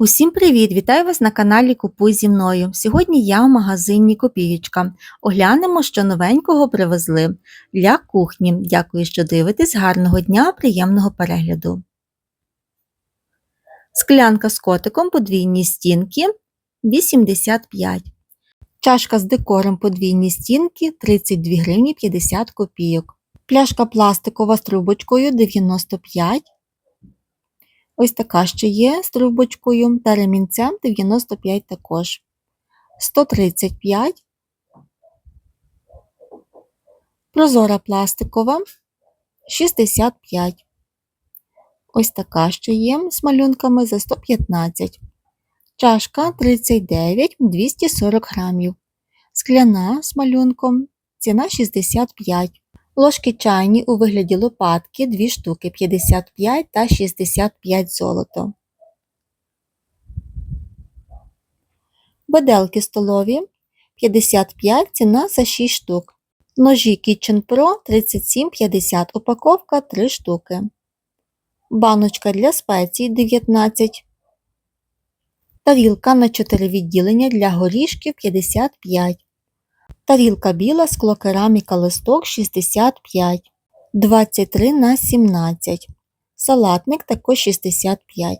Усім привіт! Вітаю вас на каналі Купуй зі мною. Сьогодні я в магазині Копієчка. Оглянемо, що новенького привезли для кухні. Дякую, що дивитесь. Гарного дня, приємного перегляду. Склянка з котиком подвійні стінки 85. Чашка з декором подвійні стінки 32 гривні 50 копійок. Пляшка пластикова з трубочкою 95 Ось така ще є з трубочкою та ремінцем 95 також. 135. Прозора пластикова 65. Ось така ще є з малюнками за 115. Чашка 39 240 грамів. Скляна з малюнком. Ціна 65. Ложки чайні у вигляді лопатки 2 штуки 55 та 65 золото. Беделки столові 55 ціна за 6 штук. Ножі Kitchen Pro 37,50 упаковка 3 штуки. Баночка для спецій 19. Тарілка на 4 відділення для горішків 55. Тарілка біла, склокераміка листок 65, 23 на 17. Салатник також 65.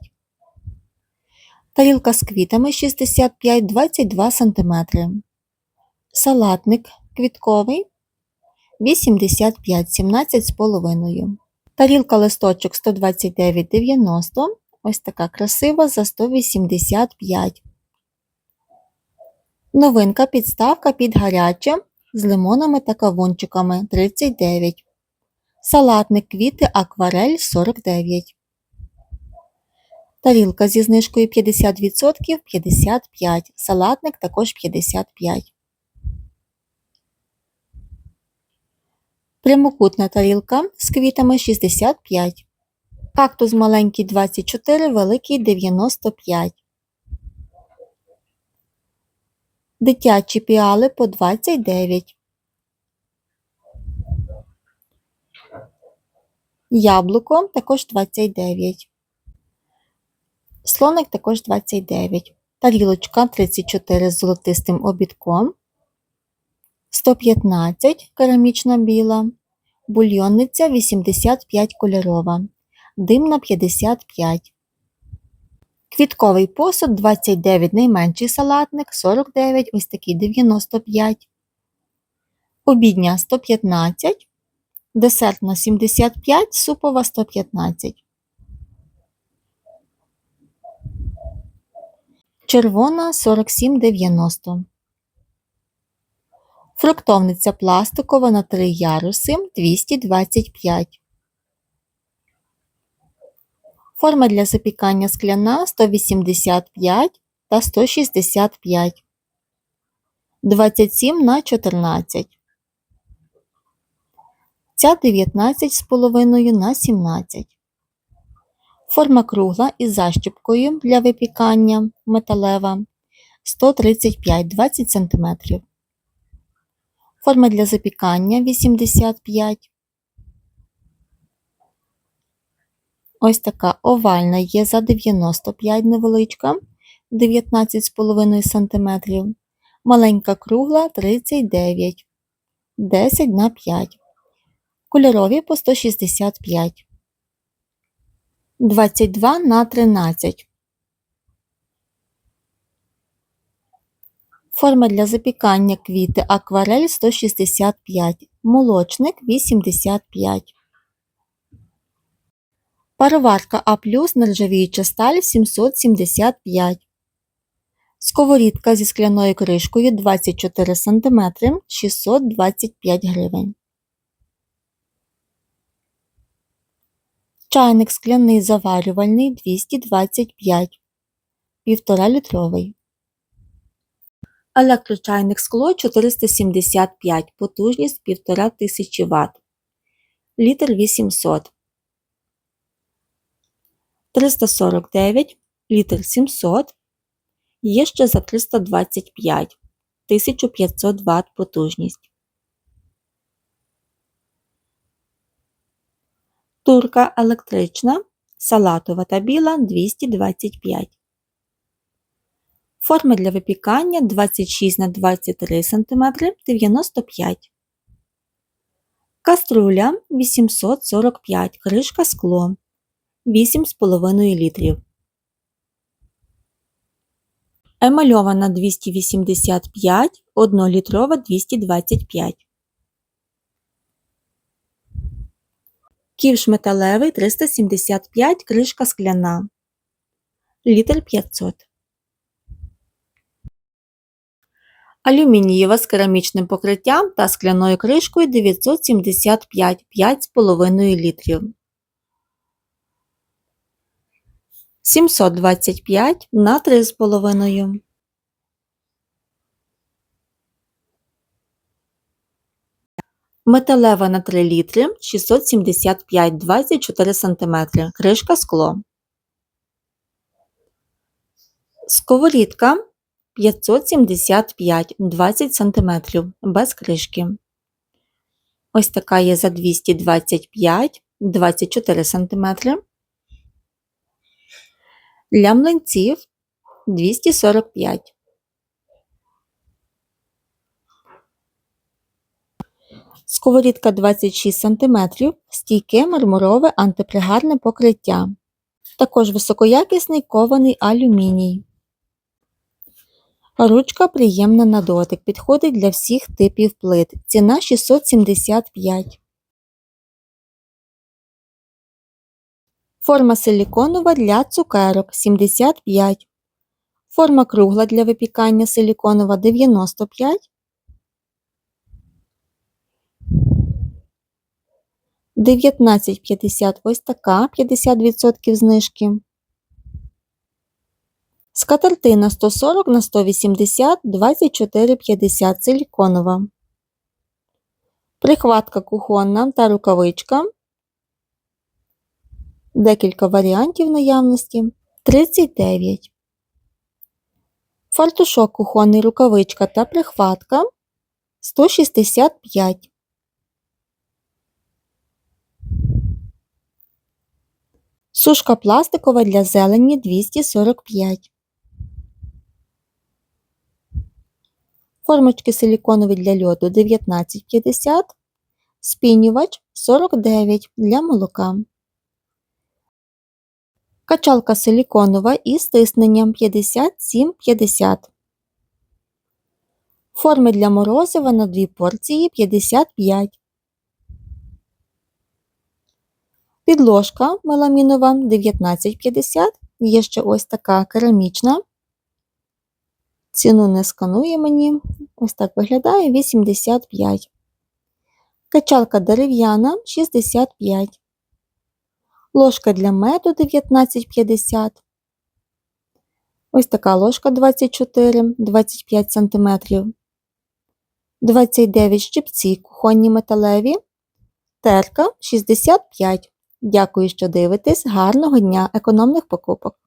Тарілка з квітами 65 22 см. Салатник квітковий 85 17,5. Тарілка листочок 129,90. Ось така красива за 185 Новинка підставка під гаряче з лимонами та кавунчиками 39. Салатник квіти акварель 49. Тарілка зі знижкою 50% 55. Салатник також 55. Прямокутна тарілка з квітами 65. Кактус маленький 24, великий 95. Дитячі піали по 29. Яблуко також 29. Слоник також 29. Тарілочка 34 з золотистим обідком. 115 керамічна біла. Бульйонниця 85 кольорова. Димна 55. Квітковий посуд 29 найменший салатник, 49, ось такий 95. Обідня 115, десертна 75, супова 115. Червона 47,90. Фруктовниця пластикова на 3 яруси 225. Форма для запікання скляна 185 та 165, 27 на 14. Ця 19,5 на 17. Форма кругла із защіпкою для випікання металева 135 20 см. Форма для запікання 85 Ось така овальна є за 95 невеличка, 19,5 см. Маленька кругла 39, 10 на 5. Кольорові по 165. 22 на 13. Форма для запікання квіти акварель 165, молочник 85. Пароварка А+, нержавіюча сталь 775. Сковорідка зі скляною кришкою 24 см 625 гривень. Чайник скляний заварювальний 225 1,5 літровий. Електрочайник скло 475 потужність 1500 Вт. Літр 800 349, літр 700, є ще за 325, 1500 Вт потужність. Турка електрична, салатова та біла 225. Форми для випікання 26 на 23 см 95 Каструля 845 кришка скло 8,5 літрів. Емальована 285 1-літрова 225 Ківш металевий 375 кришка скляна літр 500 Алюмінієва з керамічним покриттям та скляною кришкою 975 5,5 літрів. 725 на 3,5. Металева на 3 літри 675 24 см. Кришка скло. Сковорідка 575 20 см без кришки. Ось така є за 225 24 см. Для млинців 245. Сковорідка 26 см, стійке мармурове антипригарне покриття. Також високоякісний кований алюміній. Ручка приємна на дотик, підходить для всіх типів плит. Ціна 675. Форма силіконова для цукерок 75. Форма кругла для випікання силіконова 95. 19,50 ось така 50% знижки. Скатертина 140 на 180 24,50 силіконова. Прихватка кухонна та рукавичка. Декілька варіантів наявності. 39. Фартушок кухонний рукавичка та прихватка 165. Сушка пластикова для зелені 245. Формочки силіконові для льоду 19,50. Спінювач 49 для молока. Качалка силіконова із стисненням 57,50. Форми для морозива на 2 порції 55. Підложка меламінова 19,50. Є ще ось така керамічна. Ціну не сканує мені. Ось так виглядає 85. Качалка дерев'яна 65. Ложка для меду 19,50. Ось така ложка 24 25 см. 29 щипці кухонні металеві. Терка 65. Дякую, що дивитесь. Гарного дня економних покупок!